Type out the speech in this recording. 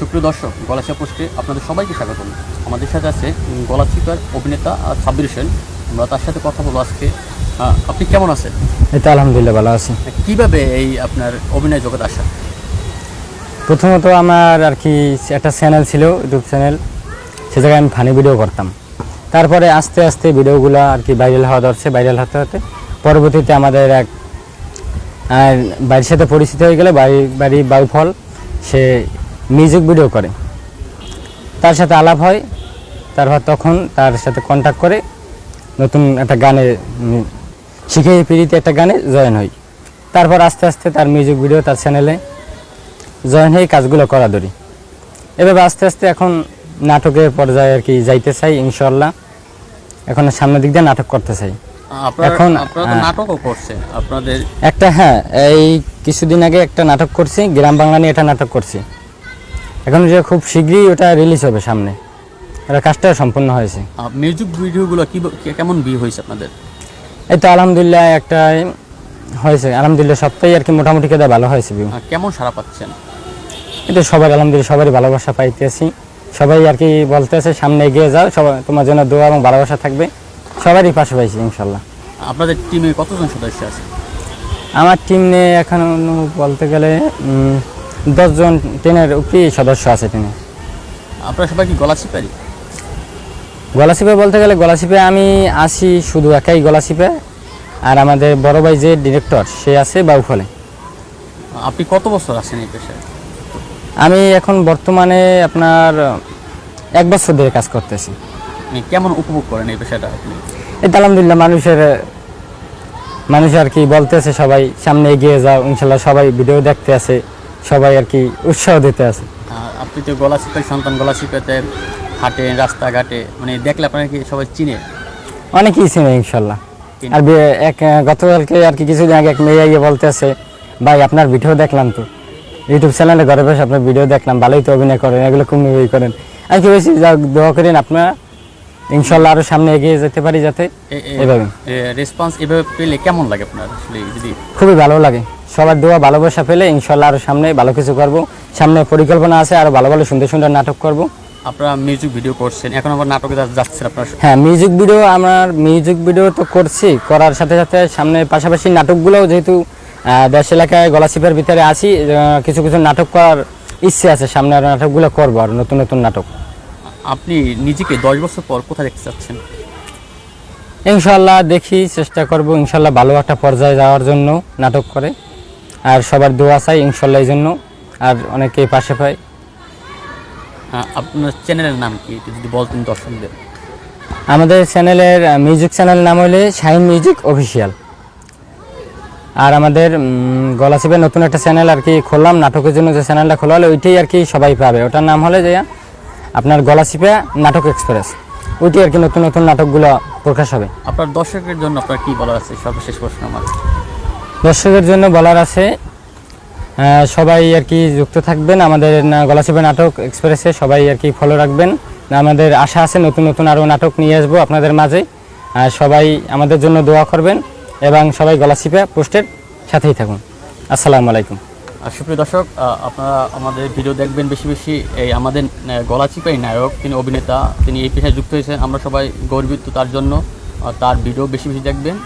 সুপ্রিয় দর্শক গলাচিপা পোস্টে আপনাদের সবাইকে স্বাগতম। আমাদের সাথে আছে উম, গলাচিপার অভিনেতা সাব্বির হোসেন। আমরা তার সাথে কথা বলব আজকে। আপনি কেমন আছেন? এই তো আলহামদুলিল্লাহ ভালো আছি। কীভাবে এই আপনার অভিনয় জগৎ আসা? প্রথমত আমার আর কি একটা চ্যানেল ছিল ইউটিউব চ্যানেল সে জায়গায় আমি ফানি ভিডিও করতাম। তারপরে আস্তে আস্তে ভিডিওগুলো আর কি ভাইরাল হওয়া ধরছে ভাইরাল হতে হতে। পরবর্তীতে আমাদের এক আর বাড়ির সাথে পরিচিত হয়ে গেলে বাড়ি বাড়ি বাউফল। সে মিউজিক ভিডিও করে। তার সাথে আলাপ হয় তারপর তখন তার সাথে কন্ট্যাক্ট করে নতুন একটা গানে শিখে পিড়িতে একটা গানে জয়েন হই। তারপর আস্তে আস্তে তার মিউজিক ভিডিও তার চ্যানেলে জয়েন হয়ে কাজগুলো করা ধরি। এভাবে আস্তে আস্তে এখন নাটকের পর্যায়ে আর কি যাইতে চাই ইনশাল্লাহ এখন সামনের দিক দিয়ে নাটক করতে চাই। এখন, আহ, নাটকও করছেন আপনাদের একটা হ্যাঁ এই কিছুদিন আগে একটা নাটক করছি গ্রাম বাংলা নিয়ে একটা নাটক করছি। এখন যে খুব শীঘ্রই ওটা রিলিজ হবে সামনে। এটা কাজটা সম্পূর্ণ হয়েছে। মিউজিক ভিডিওগুলো কি কেমন বিয়ে হয়েছে আপনাদের? এই তো আলহামদুলিল্লাহ একটা হয়েছে। আলহামদুলিল্লাহ সবটাই আর কি মোটামুটি কেদা ভালো হয়েছে ভিউ কেমন সারা পাচ্ছেন? এটা সবাই আলহামদুলিল্লাহ সবারই ভালোবাসা পাইতেছি। সবাই আর কি বলতেছে সামনে এগিয়ে যাও সবাই তোমার জন্য দোয়া এবং ভালোবাসা থাকবে। সবারই পাশে পাইছি ইনশাল্লাহ। আপনাদের টিমে কতজন সদস্য আছে? আমার টিম নিয়ে এখন বলতে গেলে দশজন টিনের উপরেই সদস্য আছে টিমে আপনারা সবাই কি গলাচিপারি গলাশিপে বলতে গেলে গলাশিপে আমি আসি শুধু একাই গলাশিপে আর আমাদের বড় ভাই যে ডিরেক্টর সে আছে বাউফলে। আপনি কত বছর আছেন এই পেশায়? আমি এখন বর্তমানে আপনার এক বছর ধরে কাজ করতেছি। মানে কেমন উপভোগ করেন এই পেশাটা আপনি? এটা আলহামদুলিল্লাহ মানুষের মানুষ আর কি বলতেছে সবাই সামনে এগিয়ে যাও ইনশাল্লাহ সবাই ভিডিও দেখতে আছে। সবাই আর কি উৎসাহ দিতে আছে। আপনি তো গলা চিপাই সন্তান গলা চিপাতে হাঁটেন রাস্তাঘাটে মানে দেখলে আপনারা কি সবাই চিনে? অনেকেই চিনে ইনশাল্লাহ। আর এক গতকালকে আর কি কিছুদিন আগে এক মেয়ে ইয়ে বলতেছে ভাই আপনার ভিডিও দেখলাম তো। ইউটিউব চ্যানেলে ঘরে বসে আপনার ভিডিও দেখলাম ভালোই তো অভিনয় করেন এগুলো খুব মুভি করেন। আর কি বেশি যা দোয়া করেন আপনারা ইনশাল্লাহ আরও সামনে এগিয়ে যেতে পারি যাতে এভাবে। রেসপন্স এভাবে পেলে কেমন লাগে আপনার আসলে যদি? খুবই ভালো লাগে। সবার দোয়া ভালোবাসা পেলে ইনশাল্লাহ আরও সামনে ভালো কিছু করব। সামনে পরিকল্পনা আছে আরও ভালো ভালো সুন্দর সুন্দর নাটক করব। আপনারা মিউজিক ভিডিও করছেন এখন আবার নাটকে যাচ্ছেন আপনার হ্যাঁ মিউজিক ভিডিও আমার মিউজিক ভিডিও তো করছি করার সাথে সাথে সামনে পাশাপাশি নাটকগুলোও যেহেতু দেশ এলাকায় গলাচিপের ভিতরে আছি কিছু কিছু নাটক করার ইচ্ছে আছে সামনে আরও নাটকগুলো করব আর নতুন নতুন নাটক। আপনি নিজেকে দশ বছর পর কোথায় দেখতে চাচ্ছেন? ইনশাল্লাহ দেখি চেষ্টা করব ইনশাল্লাহ ভালো একটা পর্যায়ে যাওয়ার জন্য নাটক করে। আর সবার দোয়া চাই ইনশাল্লাহ এই জন্য। আর অনেকেই পাশে পায়। আহ, আপনার চ্যানেলের নাম কি? যদি বলতেন দর্শকদের। আমাদের চ্যানেলের মিউজিক চ্যানেল নাম হলে শাইন মিউজিক অফিসিয়াল আর আমাদের গলাচিপে নতুন একটা চ্যানেল আর কি খুললাম নাটকের জন্য যে চ্যানেলটা খোলা হলো ওইটাই আর কি সবাই পাবে। ওটার নাম হলে যে আপনার গলাচিপে নাটক এক্সপ্রেস ওইটি আর কি নতুন নতুন নাটকগুলো প্রকাশ হবে। আপনার দর্শকের জন্য আপনার কি বলার আছে? সর্বশেষ প্রশ্ন আমার। দর্শকের জন্য বলার আছে সবাই আর কি যুক্ত থাকবেন আমাদের গলাচিপে নাটক এক্সপ্রেসে, সবাই আর কি ফলো রাখবেন। আমাদের আশা আছে নতুন নতুন আরও নাটক নিয়ে আসব আপনাদের মাঝে। সবাই আমাদের জন্য দোয়া করবেন এবং সবাই গলাচিপে পোস্টের সাথেই থাকুন। আসসালামু আলাইকুম। সুপ্রিয় দর্শক আপনারা আমাদের ভিডিও দেখবেন বেশি বেশি। এই আমাদের গলাচিপাই নায়ক, তিনি অভিনেতা, তিনি এই পেশায় যুক্ত হয়েছেন। আমরা সবাই গর্বিত তার জন্য তার ভিডিও বেশি বেশি দেখবেন।